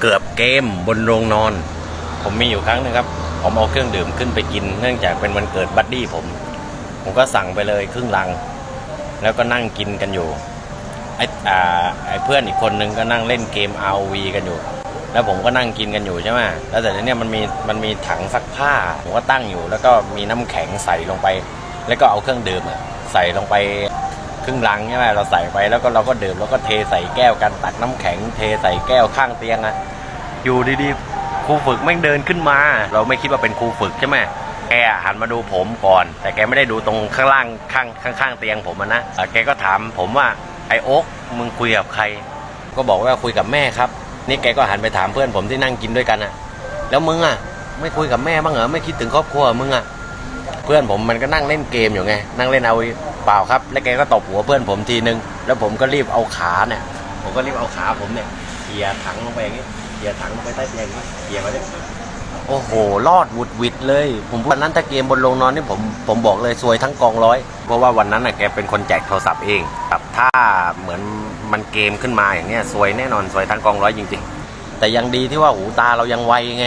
เกือบเกมบนโรงนอน ผมมีอยู่ครั้งหนึงครับ ผมเอาเครื่องดื่มขึ้นไปกิน เนื่องจากเป็นวันเกิดบัดดี้ผม ผมก็สั่งไปเลยครึ่งลัง แล้วก็นั่งกินกันอยู่ไอ้อ่าไอ้เพื่อนอีกคนนึงก็นั่งเล่นเกม ROV กันอยู่ แล้วผมก็นั่งกินกันอยู่ใช่ไหมแล้วแต่เนี้ยมันมีมันมีถังซักผ้าผมก็ตั้งอยู่ แล้วก็มีน้ำแข็งใส่ลงไป แล้วก็เอาเครื่องดื่มใส่ลงไป รึ่งลังใช่ไหมเราใส่ไปแล้วก็เราก็ดื่มแล้วก็เทใส่แก้วกันตักน้ำแข็ง เทใส่แก้วข้างเตียงอะอยู่ดีๆครูฝึกแม่งเดินขึ้นมา เราไม่คิดว่าเป็นครูฝึกใช่ไหมแกหันมาดูผมก่อน แต่แกไม่ได้ดูตรงข้างล่างข้างข้างางเตียงผมนะแต่แกก็ถามผมว่าไอโอ๊กมึงคุยกับใคร ก็บอกว่าคุยกับแม่ครับ นี่แกก็หันไปถามเพื่อนผมที่นั่งกินด้วยกันอะแล้วมึงอะไม่คุยกับแม่บ้างเหรอไม่คิดถึงครอบครัวมึงอะเพื่อนผมมันก็นั่งเล่นเกมอยู่ไง นั่งเล่นเอา เปล่าครับ แล้วแกก็ตบหัวเพื่อนผมทีนึง แล้วผมก็รีบเอาขาเนี่ย ผมก็รีบเอาขาผมเนี่ยเขี่ยถังลงไปอย่างงี้เขี่ยถังลงไปใต้เตียงอย่างงี้เขี่ยมาเนี่ยโอ้โห รอดวุดวิดเลย ผมวันนั้นถ้าเกมบนโรงนอนนี่ผมผมบอกเลยซวยทั้งกองร้อย เพราะว่าวันนั้นน่ะแกเป็นคนแจกโทรศัพท์เองครับถ้าเหมือนมันเกมขึ้นมาอย่างเนี้ยซวยแน่นอนซวยทั้งกองร้อยจริง ๆ แต่ยังดีที่ว่าหูตาเรายังไวไง